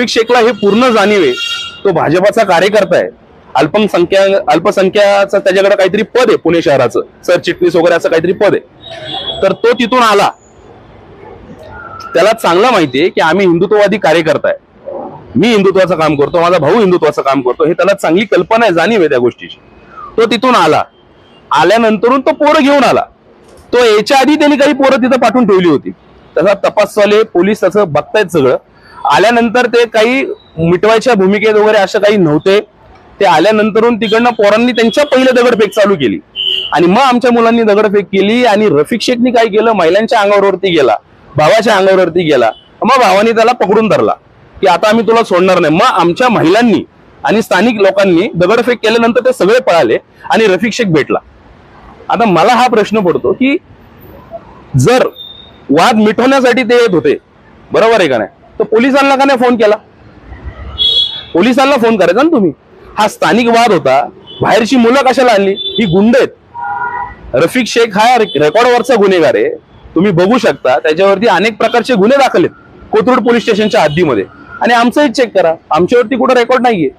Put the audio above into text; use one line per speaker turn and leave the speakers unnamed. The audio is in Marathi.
रफिक शेखला हे पूर्ण जाणीव आहे. तो भाजपाचा कार्यकर्ता आहे. अल्पसंख्या अल्पसंख्याचं त्याच्याकडे काहीतरी पद आहे पुणे शहराचं. सरचिटणीस वगैरे असं काहीतरी पद आहे. तर तो तिथून आला. त्याला चांगलं माहितीये की आम्ही हिंदुत्ववादी कार्यकर्ता आहे. मी हिंदुत्वाचं काम करतो माझा भाऊ हिंदुत्वाचं काम करतो. हे त्याला चांगली कल्पना आहे जाणीव आहे त्या गोष्टीची. तो तिथून आला. आल्यानंतरून तो पोरं घेऊन आला. तो याच्या आधी त्यांनी काही पोरं तिथं पाठवून ठेवली होती. तसा तपास चालू आहे पोलीस त्याचं बघतायत सगळं. आल्यानंतर ते काही मिटवायच्या भूमिकेत वगैरे असं काही नव्हते. ते आल्यानंतरून तिकडनं पोरांनी त्यांच्या पहिले दगडफेक चालू केली. आणि मग आमच्या मुलांनी दगडफेक केली आणि रफिक शेखनी काय केलं? महिलांच्या अंगावरती गेला. भावाच्या अंगावरती गेला. मग भावानी त्याला पकडून धरला. की आता आम्ही तुला सोडणार नाही. मग आमच्या महिलांनी आणि स्थानिक लोकांनी दगडफेक केल्यानंतर ते सगळे पळाले आणि रफिक शेख भेटला. आता मला हा प्रश्न पडतो की जर वाद मिटवण्यासाठी ते येत होते बरोबर आहे का नाही? तर पोलिसांना का नाही फोन केला? पोलिसांना फोन करायचा ना तुम्ही. हा स्थानिक वाद होता. बाहेरची मुलं कशाला आणली? ही गुंड आहेत. रफिक शेख हा रेकॉर्डवरचा गुन्हेगार आहे. तुम्ही बघू शकता त्याच्यावरती अनेक प्रकारचे गुन्हे दाखल आहेत. कोथरूड पोलीस स्टेशनच्या हद्दीमध्ये. आणि आमचंही चेक करा. आमच्यावरती कुठं रेकॉर्ड नाहीये.